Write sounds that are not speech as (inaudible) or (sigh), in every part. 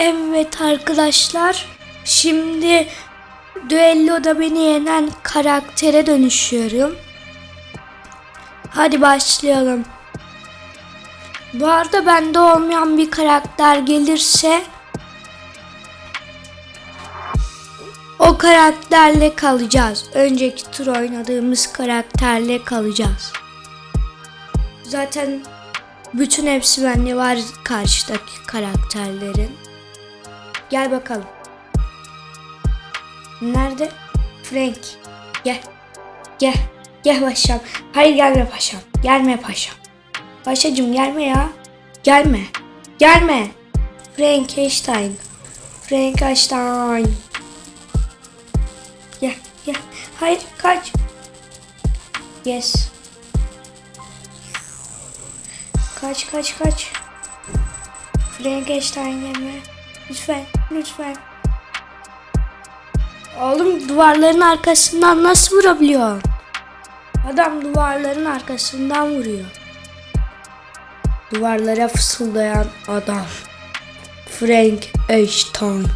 Evet arkadaşlar. Şimdi düelloda beni yenen karaktere dönüşüyorum. Hadi başlayalım. Bu arada bende olmayan bir karakter gelirse o karakterle kalacağız. Önceki tur oynadığımız karakterle kalacağız. Zaten bütün hepsi bende var karşıdaki karakterlerin. Gel bakalım. Nerede? Frank. Gel. Gel. Gel paşam. Hayır gelme paşam. Gelme paşam. Paşacım gelme ya. Gelme. Gelme. Frankenstein. Frankenstein. Gel. Gel. Hayır kaç. Yes. Kaç kaç kaç. Frankenstein gelme. Lütfen, lütfen. Oğlum duvarların arkasından nasıl vurabiliyor? Adam duvarların arkasından vuruyor. Duvarlara fısıldayan adam. Frank Einstein.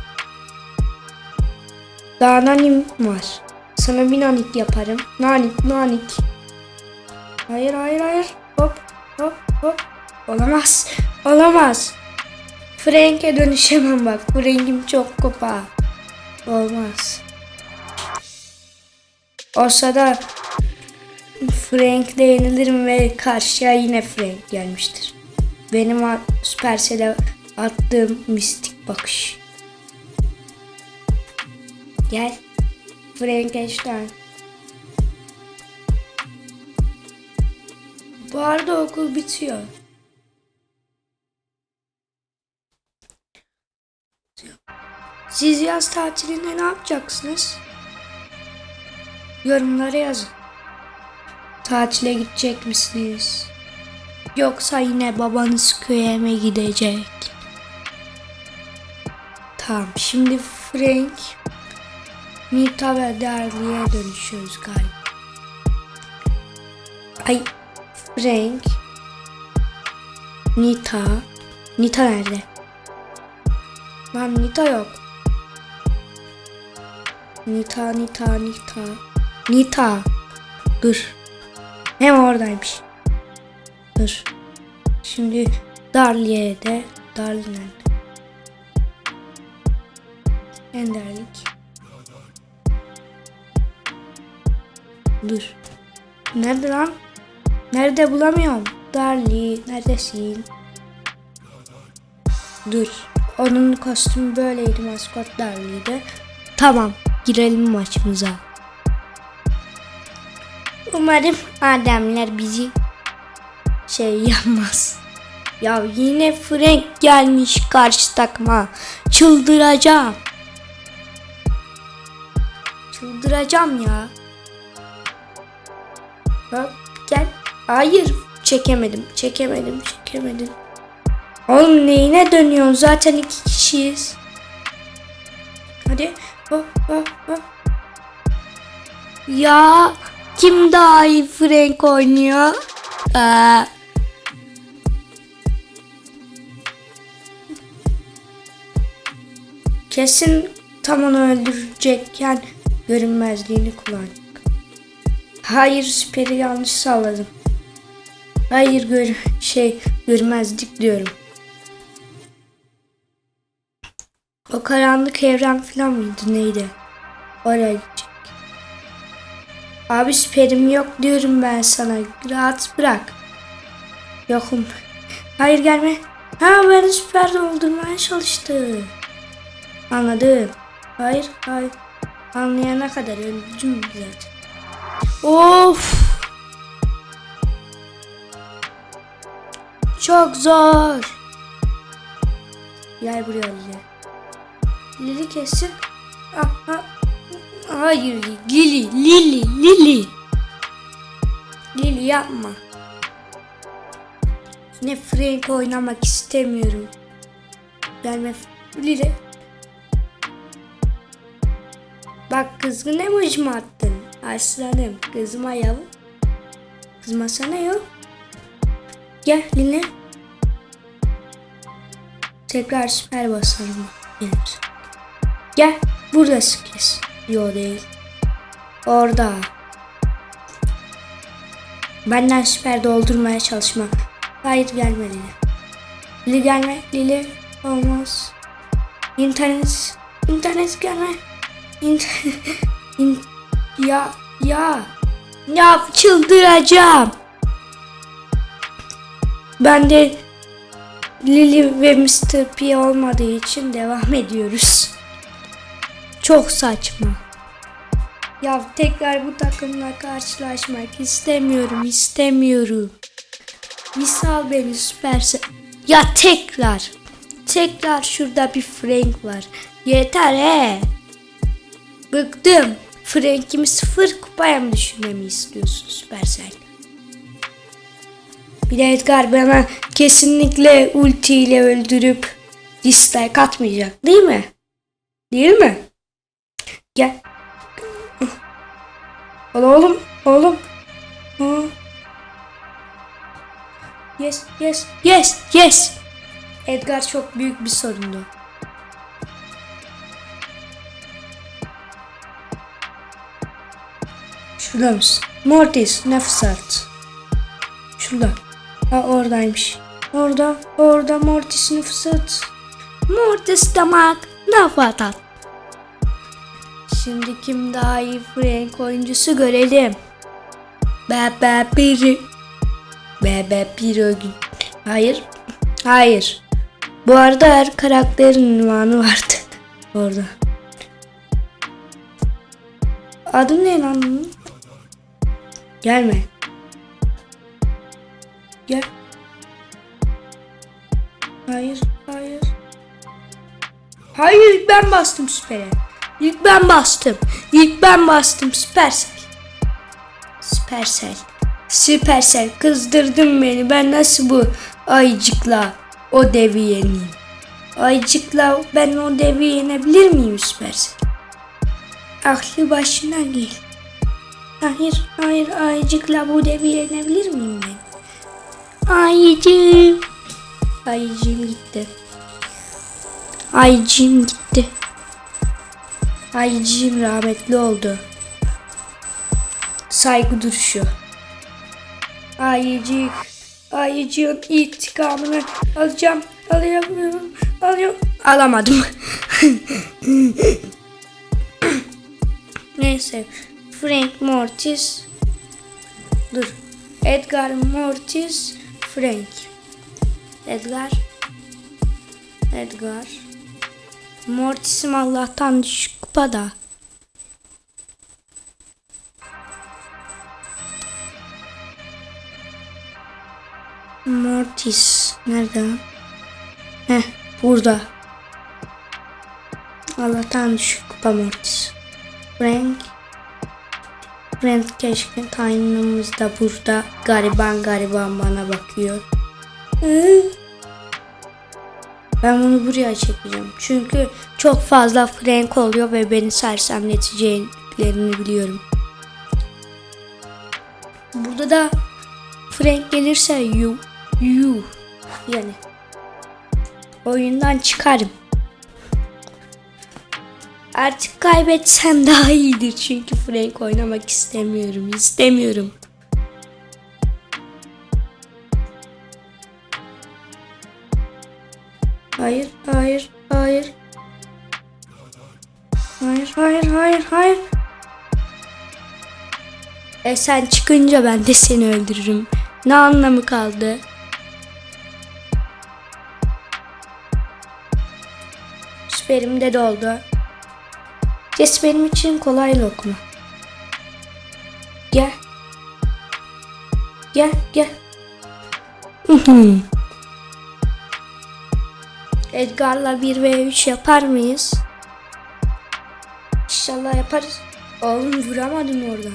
Daha nanim var. Sana bir nanik yaparım. Nanik, nanik. Hayır, hayır, hayır. Hop, hop, hop. Olamaz. Olamaz. Frank'e dönüşemem bak. Frank'im çok kopa. Olmaz. Olsa da Frank'le yenilirim ve karşıya yine Frank gelmiştir. Benim a- Supercell'e attığım mistik bakış. Gel. Frankenstein. Bu arada okul bitiyor. Siz yaz tatilinde ne yapacaksınız? Yorumlara yazın. Tatile gidecek misiniz? Yoksa yine babanız köye mi gidecek? Tamam şimdi Frank Nita ve Darly'e dönüşüyoruz galiba. Ay Frank Nita Nita nerede? Lan Nita yok. Nita, Nita, Nita. Nita. Dur. Hem oradaymış. Dur. Şimdi Darli'ye de Darli nerede? Enderlik. Dur. Nerede lan? Nerede bulamıyorum. Darli neredesin? Dur. Onun kostümü böyleydi maskot Darli'ydi. Tamam. Girelim maçımıza. Umarım Ademler bizi şey yapmaz. Ya yine Frank gelmiş karşı takma. Çıldıracağım. Çıldıracağım ya. Bak gel. Hayır çekemedim. Çekemedim. Çekemedim. Oğlum neyine dönüyorsun? Zaten iki kişiyiz. Hadi. Ya kim daha iyi Frank oynuyor? Aa. Kesin tam onu öldürecekken görünmezliğini kullanacak. Hayır süperi yanlış salladım. Hayır gör şey görmezdik diyorum. O karanlık evren falan mıydı neydi? Oraya gidecek. Abi süperim yok diyorum ben sana. Rahat bırak. Yokum. Hayır gelme. Ha ben süper doldurmaya çalıştı. Anladım. Hayır hayır. Anlayana kadar öldüm zaten. Of. Çok zor. Gel buraya Lili. Lili kesin. Ah, ah. Hayır Lili, Lili, Lili. Lili yapma. Yine Frank oynamak istemiyorum. Gelme Lili. Bak kızgın emoji mi attın? Aslanım kızma yav. Kızmasana yok. Gel Lili. Tekrar süper basarım. Gelir. Gel. Buradasın kes. Yo değil. Orada. Benden süper doldurmaya çalışma. Hayır gelme Lili. Lili gelme. Lili olmaz. İnternet. İnternet gelme. İnternet. (laughs) İn ya ya. Ya çıldıracağım. Ben de Lily ve Mr. P olmadığı için devam ediyoruz. Çok saçma. Ya tekrar bu takımla karşılaşmak istemiyorum, istemiyorum. Misal beni süperse. Ya tekrar. Tekrar şurada bir Frank var. Yeter he. Bıktım. Frank'imi sıfır kupaya mı düşürmemi istiyorsun Supercell? Bir de Edgar bana kesinlikle ultiyle öldürüp dislike atmayacak değil mi? Değil mi? Gel. Al oğlum, oğlum. Yes, yes, yes, yes. Edgar çok büyük bir sorundu. Şurada mısın? Mortis, nefes at. Şurada. Ha oradaymış. Orada, orada Mortis nefes at. Mortis damak, nefes at. Şimdi kim daha iyi Frank oyuncusu görelim. Bebe biri. Bebe biri. Hayır. Hayır. Bu arada her karakterin ünvanı vardı. (laughs) Orada. Adım ne lan bunun? Gelme. Gel. Hayır, hayır. Hayır ben bastım süpere. İlk ben bastım. İlk ben bastım Süpersel. Süpersel. Süpersel kızdırdın beni. Ben nasıl bu ayıcıkla o devi yeneyim? Ayıcıkla ben o devi yenebilir miyim Süpersel? Aklı başına gel. Hayır, hayır ayıcıkla bu devi yenebilir miyim ben? Ayıcığım. Ayıcığım gitti. Ayıcığım gitti. Ayıcığım rahmetli oldu. Saygı duruşu. Ayıcık. Ayıcığın intikamını alacağım. Alayamıyorum. Alıyorum. Alamadım. Neyse. Frank Mortis. Dur. Edgar Mortis. Frank. Edgar. Edgar. Mortis'im Allah'tan düşük kupada. Mortis. Nerede? Heh burada. Allah'tan düşük kupa Mortis. Frank. Frank keşke kaynımız da burada. Gariban gariban bana bakıyor. Hı? Ben bunu buraya çekeceğim. Çünkü çok fazla Frank oluyor ve beni sersemleteceklerini biliyorum. Burada da Frank gelirse yu yu yani oyundan çıkarım. Artık kaybetsem daha iyidir çünkü Frank oynamak istemiyorum. istemiyorum. Hayır, hayır, hayır. Hayır, hayır, hayır, hayır. E sen çıkınca ben de seni öldürürüm. Ne anlamı kaldı? Süperim de doldu. Kes benim için kolay lokma. Gel. Gel, gel. Mhm. Edgar'la 1 ve 3 yapar mıyız? İnşallah yaparız. Oğlum vuramadın oradan.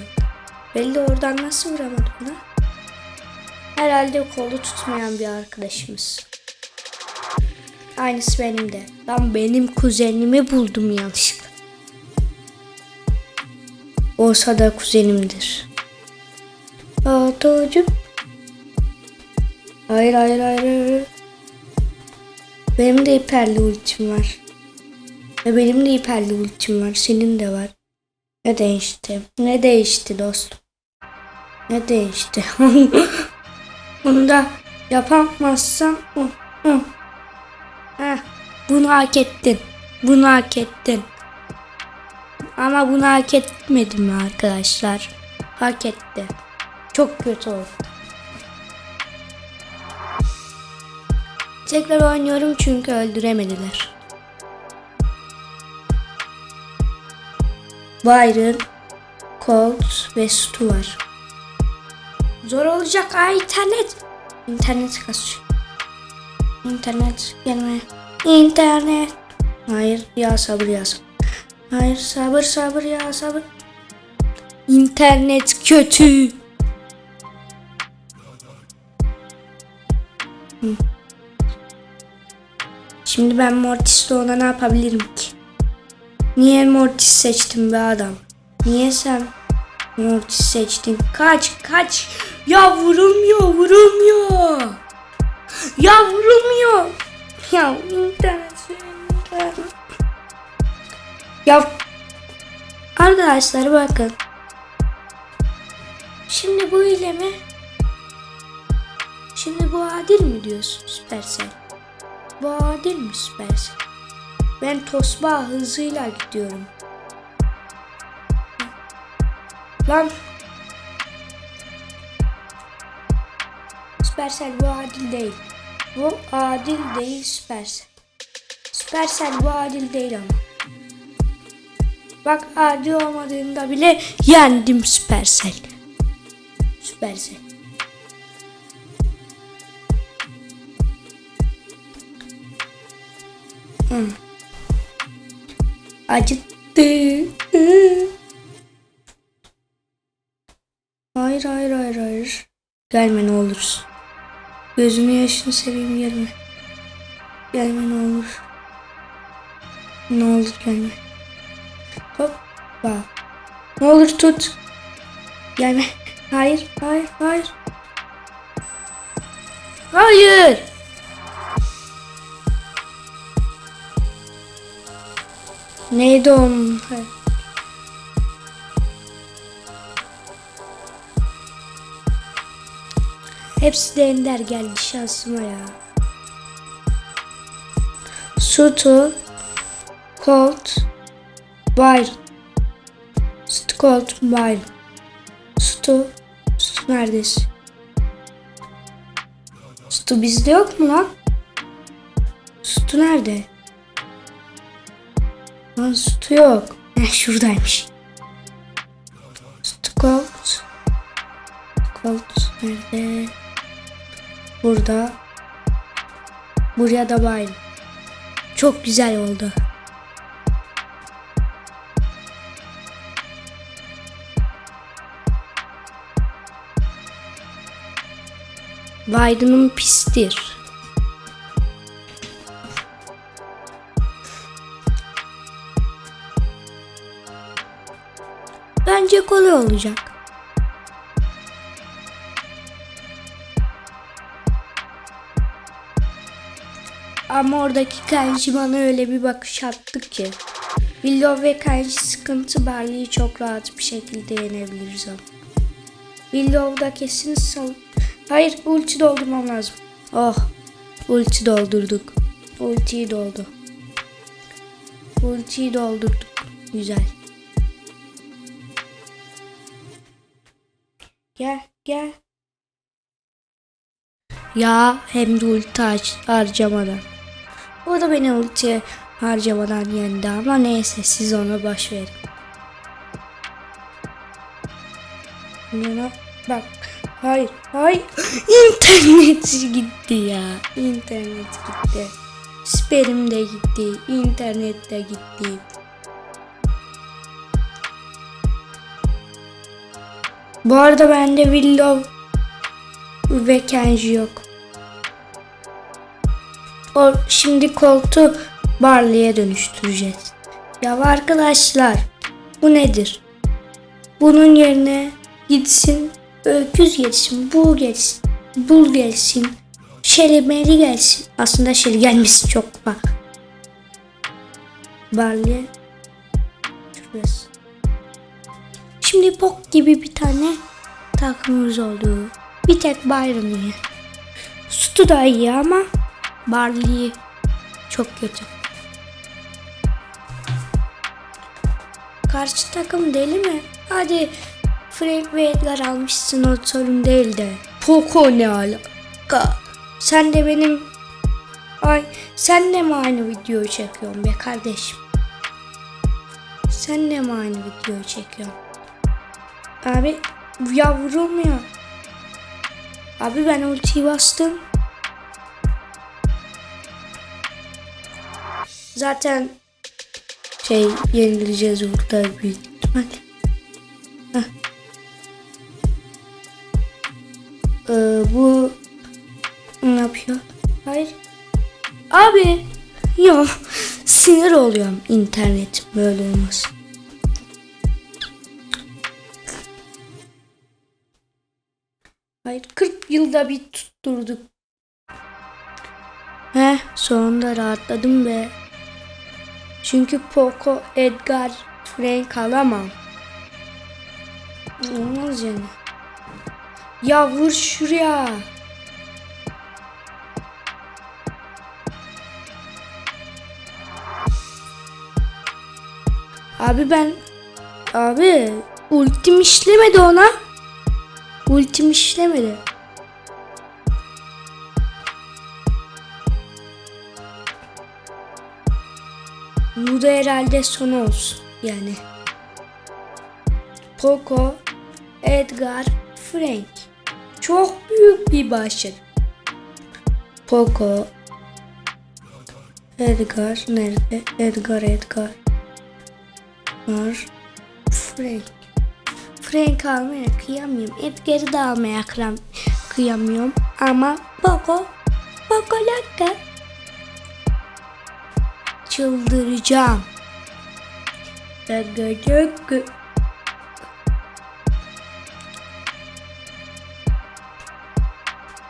Belli oradan nasıl vuramadım lan? Herhalde kolu tutmayan bir arkadaşımız. Aynısı benim de. Ben benim kuzenimi buldum yanlışlıkla. Olsa da kuzenimdir. Atocuğum. Hayır hayır hayır. hayır. Benim de hiperli ultim var. Ve benim de hiperli ultim var. Senin de var. Ne değişti? Ne değişti dostum? Ne değişti? (laughs) Onu da yapamazsam oh, oh. Heh, bunu hak ettin. Bunu hak ettin. Ama bunu hak etmedim arkadaşlar? Hak etti. Çok kötü oldu. Tekrar oynuyorum çünkü öldüremediler. Byron, Colt ve Stu var. Zor olacak. Ay internet. İnternet kasıyor. İnternet gelme. İnternet. Hayır ya sabır ya sabır. Hayır sabır sabır ya sabır. İnternet kötü. Hı. Şimdi ben Mortis'te ona ne yapabilirim ki? Niye Mortis seçtim be adam? Niye sen Mortis seçtin? Kaç kaç. Ya vurulmuyor vurulmuyor. Ya vurulmuyor. Ya internet. Ya arkadaşlar bakın. Şimdi bu ile mi? Şimdi bu adil mi diyorsun Süpersel? Bu adil mi Süpersel? Ben Tosba hızıyla gidiyorum. Lan. Süpersel bu adil değil. Bu adil değil Süpersel. Süpersel bu adil değil ama. Bak adil olmadığında bile yendim Süpersel. Süpersel. Hı. Acıttı. Hayır hayır hayır hayır. Gelme ne olursun. Gözünü yaşını seveyim gelme. Gelme ne olur. Ne olur gelme. Hoppa. Ne olur tut. Gelme. Hayır hayır hayır. Hayır. Neydi onun? Hepsi de ender geldi şansıma ya. Sutu, Colt, Byron. Sutu, Colt, Byron. Sutu, Sutu neredesin? Sutu bizde yok mu lan? Sutu nerede? Lan Sutu yok. Heh, şuradaymış. Sutu Colt. Colt nerede? Burada. Buraya da bayım. Çok güzel oldu. Biden'ın pistir. Bence kolay olacak. Ama oradaki Kenji bana öyle bir bakış attı ki. Willow ve Kenji sıkıntı Barley'i çok rahat bir şekilde yenebiliriz ama. Willow'da kesin sal... Hayır ulti doldurmam lazım. Oh ulti doldurduk. Ultiyi doldu. Ultiyi doldurduk. Güzel. Gel gel. Ya hem de ulti har- harcamadan. O da beni ulti harcamadan yendi ama neyse siz ona baş verin. Buna bak. Hayır, hayır. (gasps) İnternet gitti ya. İnternet gitti. Sperim de gitti. İnternet de gitti. Bu arada bende Willow ve Kenji yok. O şimdi koltuğu Barley'e dönüştüreceğiz. Ya arkadaşlar bu nedir? Bunun yerine gitsin öküz gelsin, bul gelsin, bul gelsin. Şeli Meli gelsin. Aslında Şeli gelmesi çok bak. Barley. Şurası. Şimdi Pok gibi bir tane takımımız oldu. Bir tek Byron iyi. Da iyi ama Barley çok kötü. Karşı takım deli mi? Hadi Frank ve Edgar almışsın o sorun değil de. Poco ne alaka? Sen de benim... Ay sen de mi aynı videoyu çekiyorsun be kardeşim? Sen de mi aynı videoyu çekiyorsun? Abi ya. Abi ben ultiyi bastım. Zaten şey yenileceğiz burada büyük ihtimal. Ee, bu ne yapıyor? Hayır. Abi ya (laughs) sinir oluyorum internet böyle olması. Hayır 40 yılda bir tutturduk. Heh sonunda rahatladım be. Çünkü Poco, Edgar, Frank alamam. Olmaz yani. Ya vur şuraya. Abi ben abi ultim işlemedi ona. Ultim işlemedi. Bu da herhalde son olsun yani. Poco, Edgar, Frank. Çok büyük bir başarı. Poco, Edgar nerede? Edgar, Edgar. Var. Frank. Frank almaya kıyamıyorum. Edgar'ı da almaya kıyam kıyamıyorum. Ama Poco, Poco Laka. Çıldıracağım. Laka laka.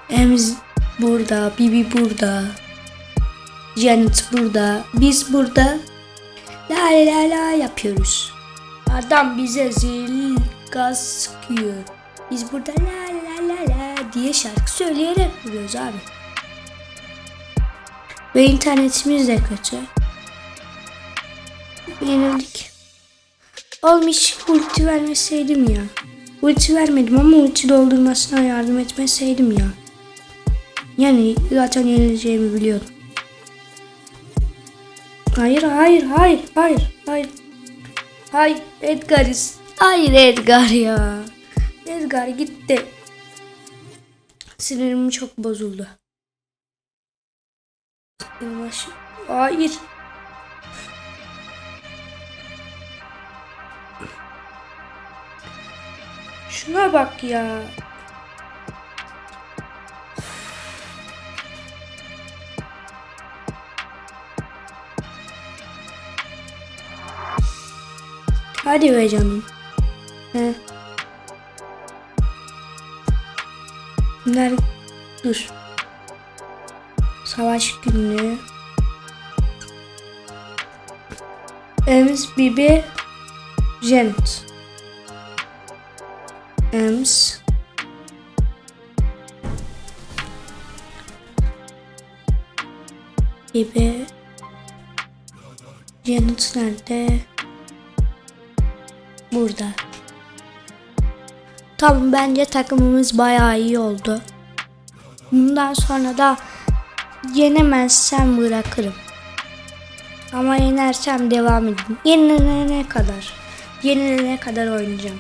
Ems burada, Bibi burada. Janet burada, biz burada. La la la yapıyoruz. Adam bize zil gaz sıkıyor. Biz burada la la la la diye şarkı söyleyerek vuruyoruz abi. Ve internetimiz de kötü. Yenildik. Olmuş ulti vermeseydim ya. Ulti vermedim ama ulti doldurmasına yardım etmeseydim ya. Yani zaten yenileceğimi biliyordum. Hayır hayır hayır hayır hayır. Hayır Edgar'ız. Hayır Edgar ya. Edgar gitti. Sinirim çok bozuldu. Yavaş. Hayır. Şuna bak ya. Hadi be canım. He. Bunlar dur. Savaş günlüğü. Ems, Bibi, Janet. Ems. Bibi. Janet nerede? Burada. Tamam bence takımımız bayağı iyi oldu. Bundan sonra da yenemezsem bırakırım. Ama yenersem devam edin. Yenilene kadar. Yenilene kadar oynayacağım.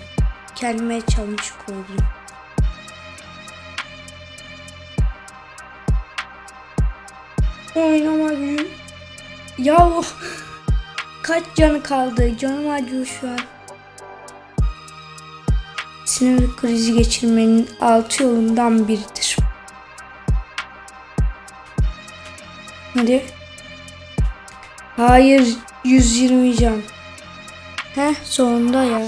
Kendime challenge koydum. Oynama gücüm. Ya kaç canı kaldı? Canım acıyor şu an. Sinir krizi geçirmenin altı yolundan biridir. Hadi. Hayır 120 can. Heh sonunda ya.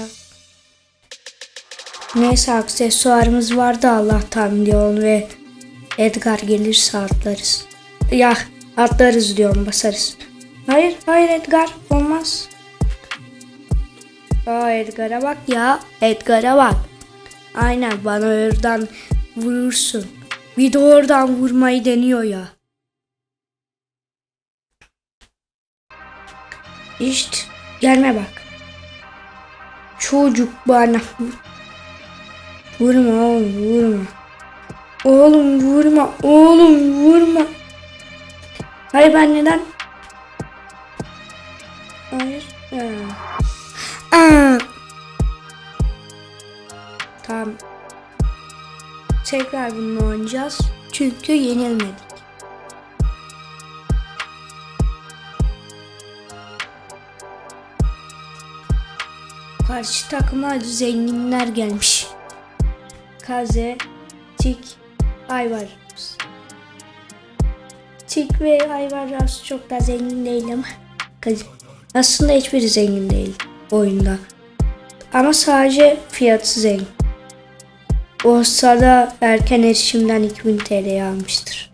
Neyse aksesuarımız vardı Allah'tan diyor ve Edgar gelirse atlarız. Ya atlarız diyorum basarız. Hayır hayır Edgar olmaz. Aa Edgar'a bak ya. Edgar'a bak. Aynen bana oradan vurursun. Bir de oradan vurmayı deniyor ya. İşte gelme bak. Çocuk bana vur- vurma oğlum vurma. Oğlum vurma oğlum vurma. Hayır ben neden? Tekrar bununla oynayacağız. Çünkü yenilmedik. Karşı takıma zenginler gelmiş. Kaze, Tik, Ayvaras. Tik ve Ayvaras çok da zengin değil ama aslında hiçbiri zengin değil oyunda. Ama sadece fiyatı zengin. Olsa da erken erişimden 2000 TL almıştır.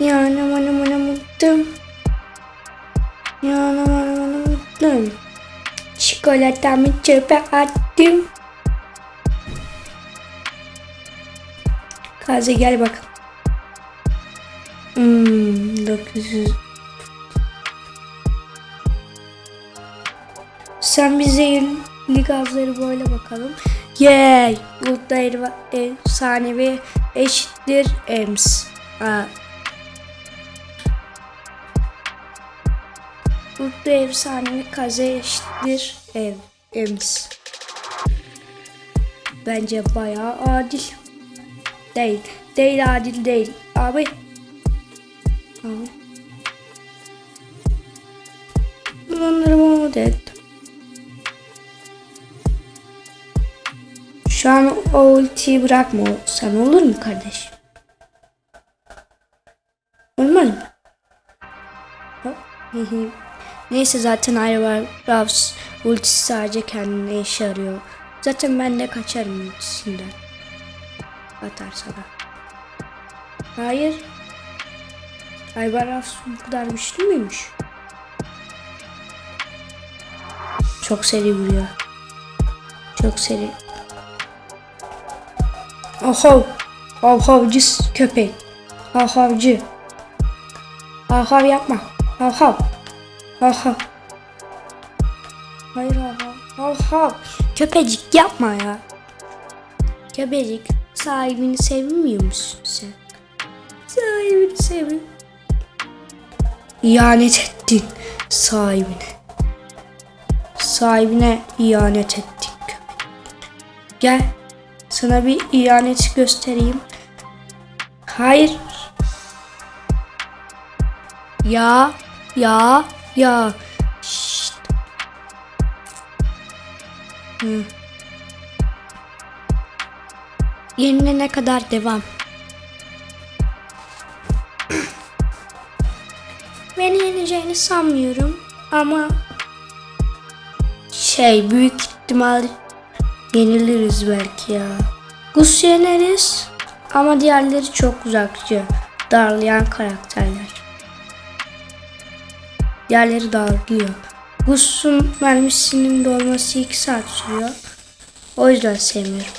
Yani bana bana mutlum. Yani bana bana mutlum. Çikolatamı çöpe attım. Kaze gel bak. Hmm, 900. Sen bir zehirli gazları böyle bakalım. Yay! Erva- efsanevi eşittir ems. Aa. Bulutlar efsanevi kaze eşittir ev. Ems. Bence bayağı adil. Değil. Değil adil değil. Abi. Abi. Bunları mod et. Şu an o ultiyi bırakma sen olur mu kardeş? Olmaz mı? Neyse zaten Ayvar Ravs ultisi sadece kendine işe yarıyor. Zaten ben de kaçarım ultisinden. Atar sana. Hayır. Ayvar Ravs bu kadar güçlü müymüş? Çok seri vuruyor. Çok seri. Ahav. Avhavcı köpek. Avhavcı. Avhav yapma. Avhav. Avhav. Hayır avhav. Avhav. Köpecik yapma ya. Köpecik sahibini sevmiyor musun sen? Sahibini sevmiyor. İhanet ettin sahibine. Sahibine ihanet ettin köpek. Gel sana bir ihanet göstereyim. Hayır. Ya, ya, ya. Şşt. Hı. Yenilene kadar devam. (clears throat) Beni yeneceğini sanmıyorum ama şey büyük ihtimal yeniliriz belki ya. Gus yeneriz ama diğerleri çok uzakçı. Darlayan karakterler. Diğerleri darlıyor. Gus'un mermisinin dolması 2 saat sürüyor. O yüzden sevmiyorum.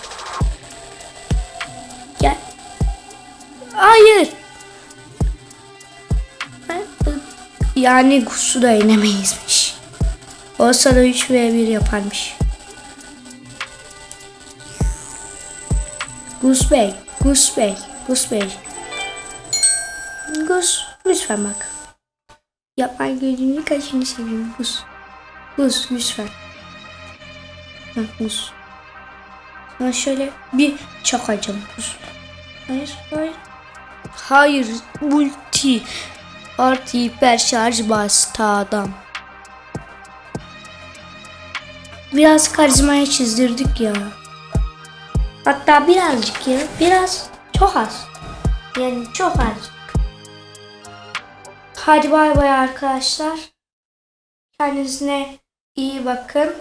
Gel. Hayır. Yani Gus'u da yenemeyizmiş. Olsa da 3 v 1 yaparmış. Gus Bey, Gus Bey, Gus Bey. Gus, lütfen bak. Yapma gözünü kaşını seveyim Gus. Gus, lütfen. Ha, Gus. Sana şöyle bir çakacağım Gus. Hayır, hayır. Hayır, multi. Artı hiper şarj bastı adam. Biraz karizmaya çizdirdik ya. Hatta birazcık ya. Biraz. Çok az. Yani çok az. Hadi bay bay arkadaşlar. Kendinize iyi bakın.